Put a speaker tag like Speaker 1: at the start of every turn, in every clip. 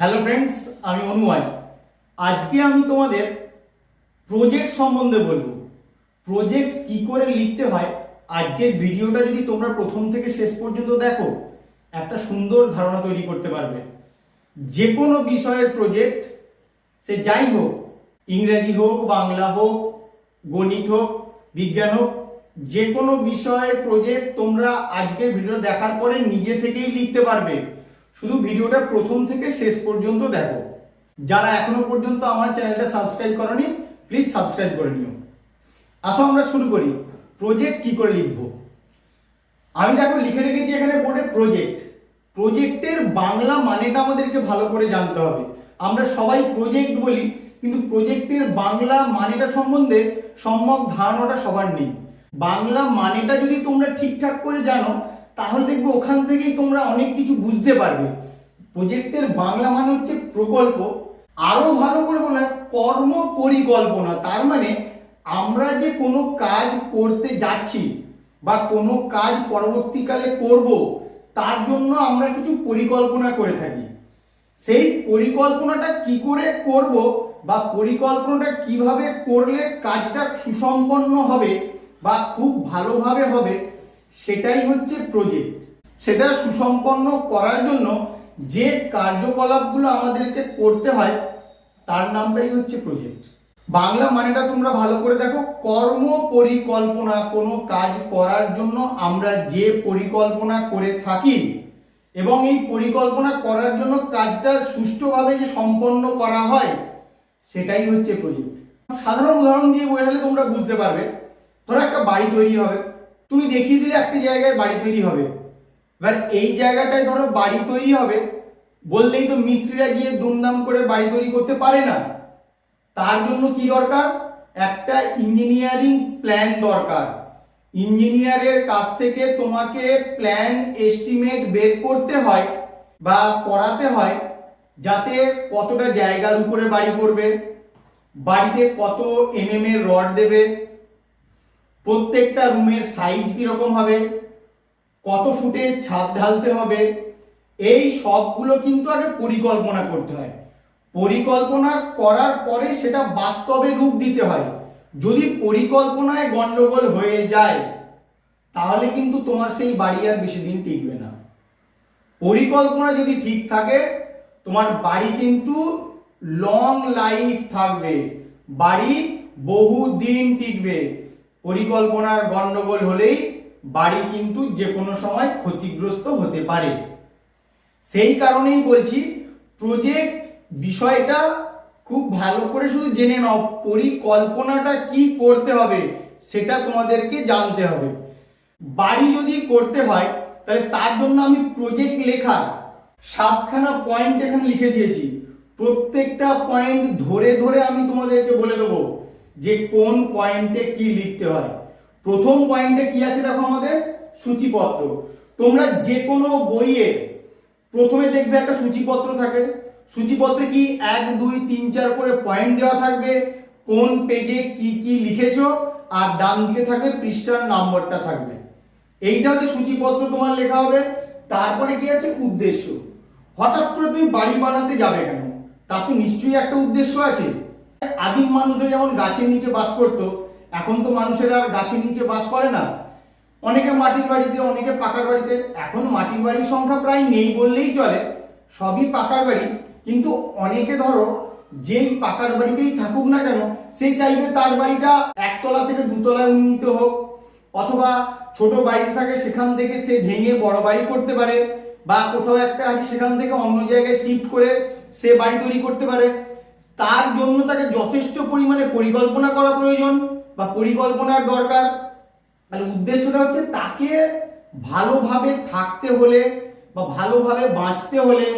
Speaker 1: Hello friends আমি অনুময় আজকে আমি তোমাদের প্রজেক্ট সম্বন্ধে বলব। প্রজেক্ট কি করে লিখতে হয়? আজকের ভিডিওটা যদি তোমরা প্রথম থেকে শেষ পর্যন্ত দেখো, একটা সুন্দর ধারণা তৈরি করতে পারবে। যে কোনো বিষয়ের প্রজেক্ট সে যাই হোক, ইংরেজি হোক, বাংলা হোক, গণিত হোক, বিজ্ঞান হোক যে কোনো বিষয়ের প্রজেক্ট তোমরা আজকের ভিডিও দেখার পরে নিজে থেকেই লিখতে পারবে। শুধু ভিডিওটা প্রথম থেকে শেষ পর্যন্ত দেখো। যারা এখনও পর্যন্ত আমার চ্যানেলটা সাবস্ক্রাইব করনি প্লিজ সাবস্ক্রাইব করে নিও। আসো আমরা শুরু করি। প্রজেক্ট কি করে লিখব? আমি দেখো লিখে রেখেছি এখানে বোর্ডে প্রজেক্ট প্রজেক্টের বাংলা মানেটা আমাদেরকে ভালো করে জানতে হবে। আমরা সবাই প্রজেক্ট বলি, কিন্তু প্রজেক্টের বাংলা মানেটা সম্বন্ধে সম্যক ধারণাটা সবার নেই। বাংলা মানেটা যদি তোমরা ঠিকঠাক করে জানো তাহলে দেখবে ওখান থেকেই তোমরা অনেক কিছু বুঝতে পারবে। প্রজেক্টের বাংলা মানে হচ্ছে প্রকল্প। আরও ভালো করে বলা কর্ম পরিকল্পনা। তার মানে আমরা যে কোনো কাজ করতে যাচ্ছি বা কোনো কাজ পরবর্তীকালে করব, তার জন্য আমরা কিছু পরিকল্পনা করে থাকি। সেই পরিকল্পনাটা কি করে করব বা পরিকল্পনাটা কীভাবে করলে কাজটা সুসম্পন্ন হবে বা খুব ভালোভাবে হবে সেটাই হচ্ছে প্রজেক্ট সেটা সুসম্পন্ন করার জন্য যে কার্যকলাপগুলো আমাদেরকে করতে হয়, তার নামটাই হচ্ছে প্রজেক্ট বাংলা মানেটা তোমরা ভালো করে দেখো, কর্ম পরিকল্পনা কোনো কাজ করার জন্য আমরা যে পরিকল্পনা করে থাকি এবং এই পরিকল্পনা করার জন্য কাজটা সুষ্ঠুভাবে যে সম্পন্ন করা হয়, সেটাই হচ্ছে প্রজেক্ট সাধারণ উদাহরণ দিয়ে বোঝালে তোমরা বুঝতে পারবে, ধরো একটা বাড়ি তৈরি হবে। তুমি দেখিয়ে দিলে একটা জায়গায় বাড়ি তৈরি হবে। এবার এই জায়গাটায় ধরো বাড়ি তৈরি হবে, বললেই তো মিস্ত্রিরা গিয়ে দুমদাম করে বাড়ি তৈরি করতে পারে না। তার জন্য কি দরকার? একটা ইঞ্জিনিয়ারিং প্ল্যান দরকার। ইঞ্জিনিয়ারের কাছ থেকে তোমাকে প্ল্যান এস্টিমেট বের করতে হয় বা করাতে হয়, যাতে কতটা জায়গার উপরে বাড়ি করবে, বাড়িতে কত এমএম এর রড দেবে প্রত্যেকটা রুমের সাইজ কীরকম হবে? কত ফুটে ছাদ ঢালতে হবে? এই সবগুলো কিন্তু আগে পরিকল্পনা করতে হয়। পরিকল্পনা করার পরে সেটা বাস্তবে রূপ দিতে হয়। যদি পরিকল্পনায় গন্ডগোল হয়ে যায়, তাহলে কিন্তু তোমার সেই বাড়ি আর বেশি দিন টিকবে না। পরিকল্পনা যদি ঠিক থাকে, তোমার বাড়ি কিন্তু লং লাইফ থাকবে। বাড়ি বহু দিন টিকবে। পরিকল্পনার গন্ডগোল হলেই বাড়ি কিন্তু যে কোনো সময় ক্ষতিগ্রস্ত হতে পারে। সেই কারণেই বলছি প্রজেক্ট বিষয়টা খুব ভালো করে শুধু জেনে নাও, পরিকল্পনাটা কি করতে হবে সেটা তোমাদেরকে জানতে হবে। বাড়ি যদি করতে হয়, তাহলে তার জন্য আমি প্রজেক্ট লেখা সাতখানা পয়েন্ট এখানে লিখে দিয়েছি। প্রত্যেকটা পয়েন্ট ধরে ধরে আমি তোমাদেরকে বলে দেবো। যে কোন পয়েন্টে কি লিখতে হয়। প্রথম পয়েন্টে কি আছে দেখো আমাদের? সূচিপত্র। তোমরা যে কোনো বইয়ে প্রথমে দেখবে একটা সূচিপত্র থাকে। সূচিপত্রে কি এক, দুই, তিন, চার করে পয়েন্ট দেওয়া থাকবে। কোন পেজে কি কি লিখেছো? আর ডান দিকে থাকবে পৃষ্ঠার নাম্বারটা থাকবে। এইটা হচ্ছে সূচিপত্র তোমার লেখা হবে। তারপরে কি আছে? উদ্দেশ্য। হঠাৎ করে তুমি বাড়ি বানাতে যাবে কেন? তার তো নিশ্চয়ই একটা উদ্দেশ্য আছে। আদিম মানুষরা যেমন গাছের নিচে বাস করতো, এখন তো মানুষেরা গাছের নিচে বাস করে না। অনেকে মাটির বাড়িতে, অনেকে পাকার বাড়িতে, এখন মাটির বাড়ির সংখ্যা প্রায় নেই বললেই চলে, সবই পাকার বাড়ি। কিন্তু অনেকে ধরো, যেই পাকার বাড়িতেই থাকুক না কেন, সে চাইবে তার বাড়িটা একতলা থেকে দুতলায় উন্নীত হোক, অথবা ছোট বাড়িতে থাকে সেখান থেকে সে ভেঙে বড় বাড়ি করতে পারে, বা কোথাও একটা আছে সেখান থেকে অন্য জায়গায় শিফট করে সে বাড়ি তৈরি করতে পারে। তার জন্য তাকে যথেষ্ট পরিমাণে পরিকল্পনা করা প্রয়োজন বা পরিকল্পনার দরকার। তাহলে উদ্দেশ্যটা হচ্ছে তাকে ভালোভাবে থাকতে হলে বা ভালোভাবে বাঁচতে হলে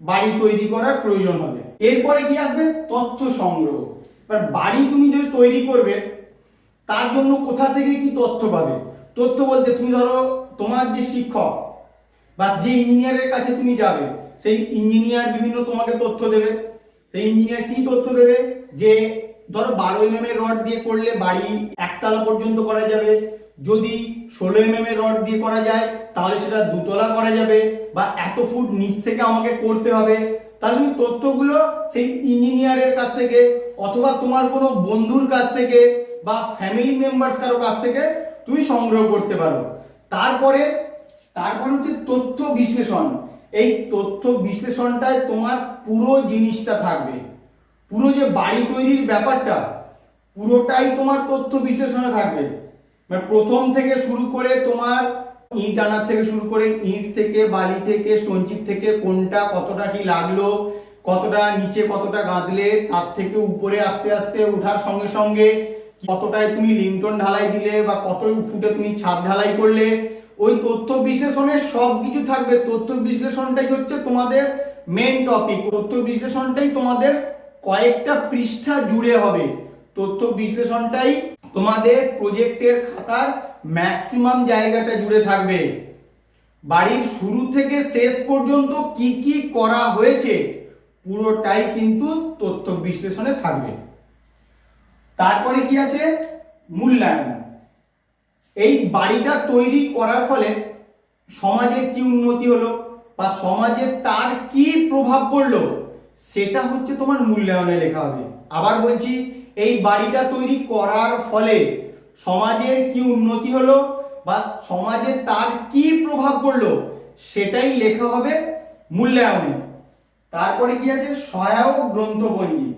Speaker 1: বাড়ি তৈরি করার প্রয়োজন হবে। এরপরে কি আসবে? তথ্য সংগ্রহ। এবার বাড়ি তুমি যদি তৈরি করবে, তার জন্য কোথা থেকে কি তথ্য পাবে? তথ্য বলতে তুমি ধরো তোমার যে শিক্ষক বা যে ইঞ্জিনিয়ারের কাছে তুমি যাবে, সেই ইঞ্জিনিয়ার বিভিন্ন তোমাকে তথ্য দেবে। ইঞ্জিনিয়ার কি তথ্য দেবে? যে ধরো বারো এম এর রড দিয়ে করলে বাড়ি একতলা পর্যন্ত করা যাবে। যদি ষোলো এম এর রড দিয়ে করা যায়, তাহলে সেটা দুতলা করা যাবে বা এত ফুট নিচ থেকে আমাকে করতে হবে। তাহলে তুমি তথ্যগুলো সেই ইঞ্জিনিয়ারের কাছ থেকে অথবা তোমার কোনো বন্ধুর কাছ থেকে বা ফ্যামিলি মেম্বার্স কারও কাছ থেকে তুমি সংগ্রহ করতে পারো। তারপরে তারপরে হচ্ছে তথ্য বিশ্লেষণ। এই তথ্য বিশ্লেষণটায় তোমার পুরো জিনিসটা থাকবে। পুরো যে বাড়ি তৈরির ব্যাপারটা, পুরোটাই তোমার তথ্য বিশ্লেষণে থাকবে। মানে প্রথম থেকে শুরু করে তোমার ইট আনার থেকে শুরু করে ইট থেকে, বালি থেকে, সঞ্চিত থেকে, কোনটা কতটা কি লাগল, কতটা নিচে কতটা গাঁদলে, তার থেকে উপরে আস্তে আস্তে ওঠার সঙ্গে সঙ্গে কতটায় তুমি লিংটন ঢালাই দিলে বা কত ফুটে তুমি ছাদ ঢালাই করলে ওই তথ্য বিশ্লেষণের সব কিছু থাকবে। তথ্য বিশ্লেষণটাই হচ্ছে তোমাদের মেন টপিক তথ্য বিশ্লেষণটাই তোমাদের কয়েকটা পৃষ্ঠা জুড়ে হবে। তথ্য বিশ্লেষণটাই তোমাদের প্রজেক্টের খাতার ম্যাক্সিমাম জায়গাটা জুড়ে থাকবে। বাড়ির শুরু থেকে শেষ পর্যন্ত কি কি করা হয়েছে, পুরোটাই কিন্তু তথ্য বিশ্লেষণে থাকবে। তারপরে কি আছে? মূল্যায়ন। এই বাড়িটা তৈরি করার ফলে সমাজের কি উন্নতি হলো বা সমাজে তার কি প্রভাব পড়ল, সেটা হচ্ছে তোমার মূল্যায়নে লেখা হবে। আবার বলছি, এই বাড়িটা তৈরি করার ফলে সমাজের কি উন্নতি হলো বা সমাজে তার কি প্রভাব পড়ল, সেটাই লেখা হবে মূল্যায়নে। তারপরে কি আছে? সহায়ক গ্রন্থপঞ্জি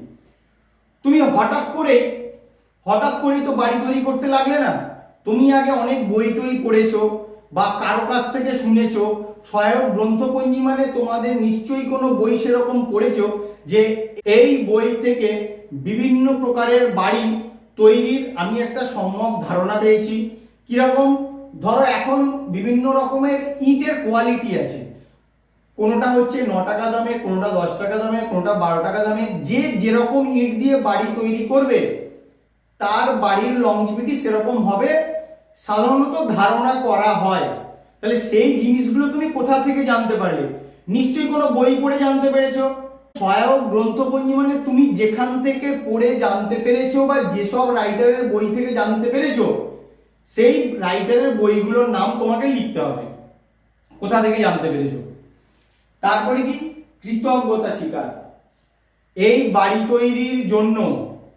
Speaker 1: তুমি হঠাৎ করে হঠাৎ করেই তো বাড়ি তৈরি করতে লাগলে না? তুমি আগে অনেক বই টই পড়েছো বা কারও কাছ থেকে শুনেছো সহায়ক গ্রন্থপঞ্জি মানে তোমাদের নিশ্চয়ই কোনো বই সেরকম পড়েছো যে এই বই থেকে বিভিন্ন প্রকারের বাড়ি তৈরির আমি একটা সম্যক ধারণা পেয়েছি। কীরকম? ধরো এখন বিভিন্ন রকমের ইটের কোয়ালিটি আছে। কোনোটা হচ্ছে ন টাকা দামে, কোনোটা দশ টাকা দামে, কোনোটা বারো টাকা দামে, যে যেরকম ইট দিয়ে বাড়ি তৈরি করবে তার বাড়ির লংজিভিটি সেরকম হবে, সাধারণত ধারণা করা হয়। তাহলে সেই জিনিসগুলো তুমি কোথা থেকে জানতে পারলে? নিশ্চয়ই কোনো বই পড়ে জানতে পেরেছ? সহায়ক গ্রন্থপঞ্জি মানে তুমি যেখান থেকে পড়ে জানতে পেরেছ বা যেসব রাইটারের বই থেকে জানতে পেরেছ, সেই রাইটারের বইগুলোর নাম তোমাকে লিখতে হবে। কোথা থেকে জানতে পেরেছ? তারপরে কি? কৃতজ্ঞতা স্বীকার। এই বাড়ি তৈরির জন্য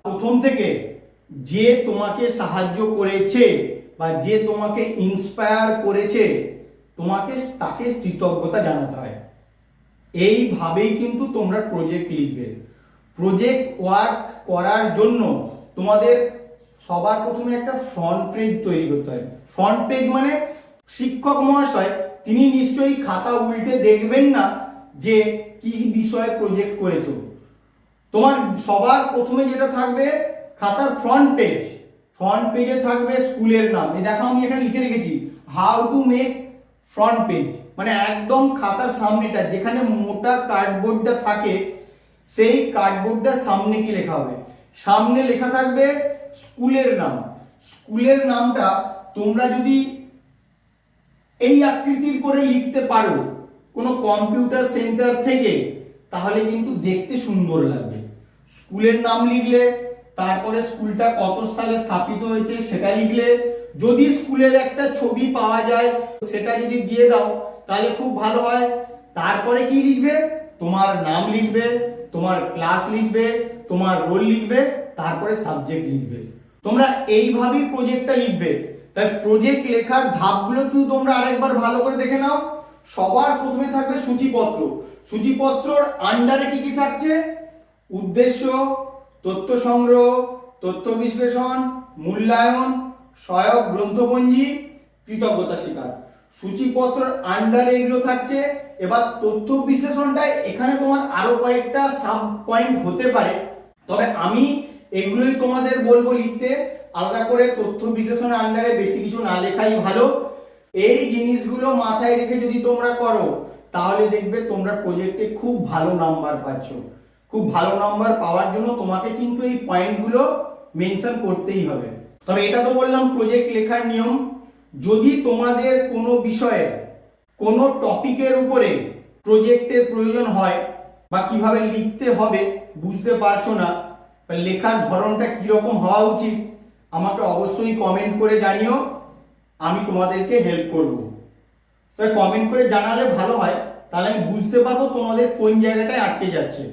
Speaker 1: প্রথম থেকে যে তোমাকে সাহায্য করেছে বা যে তোমাকে ইন্সপায়ার করেছে, তোমাকে তাকে কৃতজ্ঞতা জানাতে হয়। এইভাবেই কিন্তু তোমরা প্রজেক্ট লিখবে। প্রজেক্ট ওয়ার্ক করার জন্য তোমাদের সবার প্রথমে একটা ফ্রন্ট পেজ তৈরি করতে হয়। ফ্রন্ট পেজ মানে শিক্ষক মহাশয়, তিনি নিশ্চয়ই খাতা উল্টে দেখবেন না যে কি বিষয়ে প্রজেক্ট করেছ। তোমার সবার প্রথমে যেটা থাকবে খাতার ফ্রন্ট পেজ ফ্রন্ট পেজে থাকবে স্কুলের নাম। এই দেখো আমি এখানে লিখে রেখেছি how to make front page মানে একদম খাতার সামনেটা, যেখানে মোটা কার্ডবোর্ডটা থাকে, সেই কার্ডবোর্ডটার সামনে কি লেখা হবে? সামনে লেখা থাকবে স্কুলের নাম। স্কুলের নামটা তোমরা যদি এই আকৃতির করে লিখতে পারো, কোনো কম্পিউটার সেন্টার থেকে, তাহলে কিন্তু দেখতে সুন্দর লাগবে। স্কুলের নাম লিখলে তারপরে স্কুলটা কত সালে স্থাপিত হয়েছে সেটা লিখলে যদি স্কুলের একটা ছবি পাওয়া যায়, সেটা যদি দিয়ে দাও, তাহলে খুব ভালো হয়। তারপরে কি লিখবে? তোমার নাম লিখবে, তোমার ক্লাস লিখবে, তোমার রোল লিখবে, তারপরে সাবজেক্ট লিখবে। তোমরা এইভাবেই প্রজেক্টটা লিখবে। তাই প্রজেক্ট লেখার ধাপগুলো কিন্তু তোমরা আরেকবার ভালো করে দেখে নাও। সবার প্রথমে থাকবে সূচিপত্র। সূচিপত্রর আন্ডারে কি কি থাকছে? উদ্দেশ্য তথ্য সংগ্রহ, তথ্য বিশ্লেষণ, মূল্যায়ন, সহায়ক গ্রন্থপঞ্জি, কৃতজ্ঞতা স্বীকার। সূচিপত্র আন্ডারে এগুলো থাকছে। এবার তথ্য বিশ্লেষণটায় এখানে তোমার আরও কয়েকটা সাব পয়েন্ট হতে পারে। তবে আমি এগুলোই তোমাদের বলব লিখতে। আলাদা করে তথ্য বিশ্লেষণের আন্ডারে বেশি কিছু না লেখাই ভালো। এই জিনিসগুলো মাথায় রেখে যদি তোমরা করো, তাহলে দেখবে তোমরা প্রজেক্টে খুব ভালো নাম্বার পাচ্ছ। খুব ভালো নাম্বার পাওয়ার জন্য তোমাকে কিন্তু এই পয়েন্টগুলো মেনশন করতেই হবে। তবে এটা তো বললাম প্রজেক্ট লেখার নিয়ম। যদি তোমাদের কোনো বিষয়ে কোনো টপিকের উপরে প্রজেক্টের প্রয়োজন হয় বা কীভাবে লিখতে হবে বুঝতে পারছ না লেখার ধরনটা কীরকম হওয়া উচিত আমাকে অবশ্যই কমেন্ট করে জানিও, আমি তোমাদেরকে হেল্প করব। তবে কমেন্ট করে জানালে ভালো হয়, তাহলে আমি বুঝতে পারব তোমাদের কোন জায়গাটায় আটকে যাচ্ছে।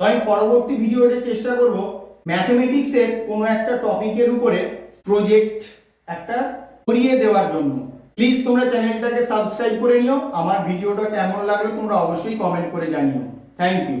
Speaker 1: তো আমি পরবর্তী ভিডিওতে চেষ্টা করব ম্যাথমেটিক্সের কোনো একটা টপিকের উপরে প্রজেক্ট একটা করিয়ে দেওয়ার জন্য। প্লিজ তোমরা চ্যানেলটাকে সাবস্ক্রাইব করে নিও। আমার ভিডিওটা কেমন লাগল তোমরা অবশ্যই কমেন্ট করে জানিও। Thank you